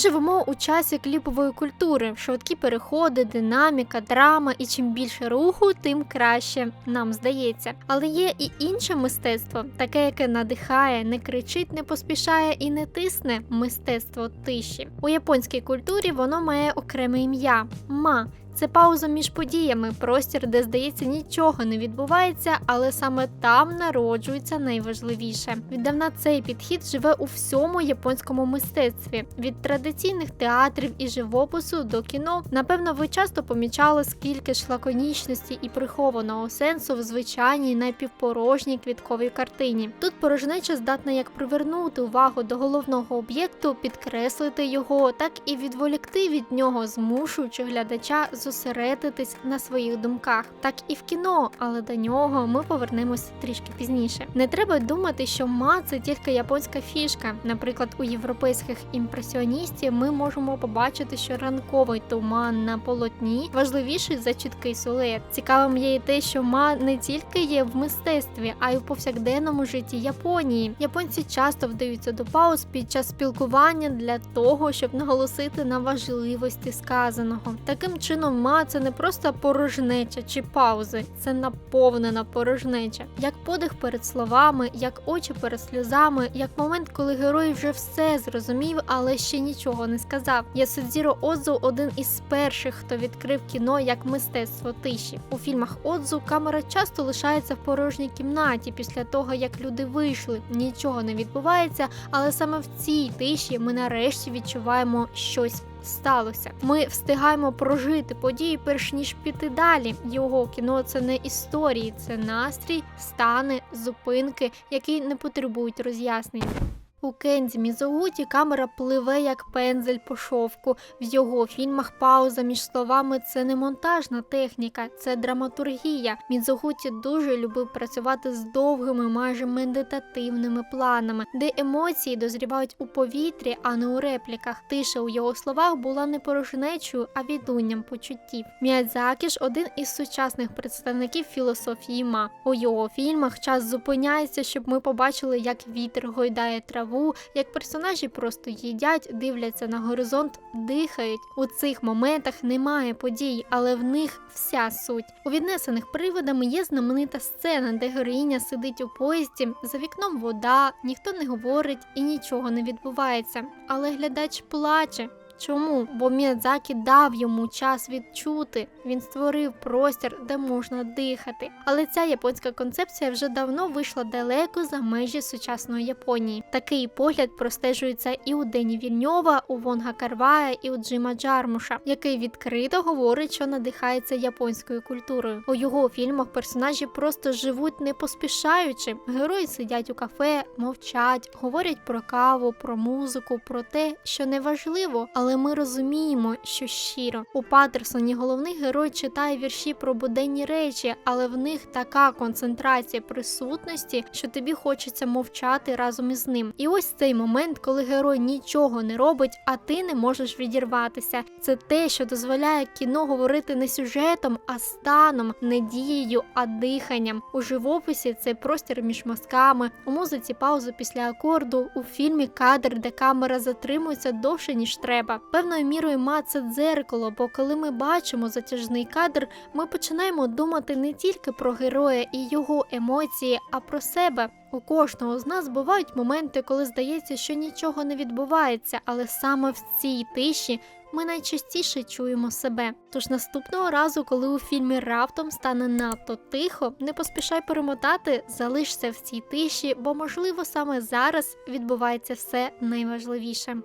живемо у часі кліпової культури, швидкі переходи, динаміка, драма, і чим більше руху, тим краще нам здається. Але є і інше мистецтво, таке, яке надихає, не кричить, не поспішає і не тисне мистецтво тиші. У японській культурі воно має окреме ім'я ма. Це пауза між подіями, простір, де здається нічого не відбувається, але саме там народжується найважливіше. Віддавна цей підхід живе у всьому японському мистецтві від традиційних театрів і живопису до кіно. Напевно, ви часто помічали, скільки ж лаконічності і прихованого сенсу в звичайній напівпорожній квітковій картині. Тут порожнеча здатна як привернути увагу до головного об'єкту, підкреслити його, так і відволікти від нього, змушуючи глядача зосередитись на своїх думках. Так і в кіно, але до нього ми повернемось трішки пізніше. Не треба думати, що ма це тільки японська фішка. Наприклад, у європейських імпресіоністів ми можемо побачити, що ранковий туман на полотні важливіший за чіткий силует. Цікавим є і те, що ма не тільки є в мистецтві, а й у повсякденному житті Японії. Японці часто вдаються до пауз під час спілкування для того, щоб наголосити на важливості сказаного. Таким чином, ма це не просто порожнеча чи паузи, це наповнена порожнеча, як подих перед словами, як очі перед сльозами, як момент, коли герой вже все зрозумів, але ще нічого не сказав. Ясудзіро Одзу один із перших, хто відкрив кіно як мистецтво тиші. У фільмах Одзу камера часто лишається в порожній кімнаті після того, як люди вийшли. Нічого не відбувається, але саме в цій тиші ми нарешті відчуваємо щось. Сталося. Ми встигаємо прожити події, перш ніж піти далі. Його кіно це не історії, це настрій, стани, зупинки, які не потребують роз'яснень. У Кензі Мізогуті камера пливе як пензель по шовку. В його фільмах пауза між словами це не монтажна техніка, це драматургія. Мізогуті дуже любив працювати з довгими, майже медитативними планами, де емоції дозрівають у повітрі, а не у репліках. Тиша у його словах була не порожнечою, а відлунням почуттів. Міядзакі ж один із сучасних представників філософії ма. У його фільмах час зупиняється, щоб ми побачили, як вітер гойдає траву, як персонажі просто їдять, дивляться на горизонт, дихають. У цих моментах немає подій, але в них вся суть. У віднесених приводами є знаменита сцена, де героїня сидить у поїзді, за вікном вода, ніхто не говорить і нічого не відбувається. Але глядач плаче. Чому? Бо Міядзакі дав йому час відчути. Він створив простір, де можна дихати. Але ця японська концепція вже давно вийшла далеко за межі сучасної Японії. Такий погляд простежується і у Дені Вільньова, у Вонга Карвая, і у Джима Джармуша, який відкрито говорить, що надихається японською культурою. У його фільмах персонажі просто живуть не поспішаючи. Герої сидять у кафе, мовчать, говорять про каву, про музику, про те, що не важливо, але ми розуміємо, що щиро. У Патерсоні головний герой читає вірші про буденні речі, але в них така концентрація присутності, що тобі хочеться мовчати разом із ним. І ось цей момент, коли герой нічого не робить, а ти не можеш відірватися. Це те, що дозволяє кіно говорити не сюжетом, а станом, не дією, а диханням. У живописі це простір між мазками, у музиці паузу після акорду, у фільмі кадр, де камера затримується довше ніж треба. Певною мірою ма це дзеркало, бо коли ми бачимо затяжний кадр, ми починаємо думати не тільки про героя і його емоції, а про себе. У кожного з нас бувають моменти, коли здається, що нічого не відбувається, але саме в цій тиші ми найчастіше чуємо себе. Тож наступного разу, коли у фільмі раптом стане надто тихо, не поспішай перемотати, залишся в цій тиші, бо можливо саме зараз відбувається все найважливіше.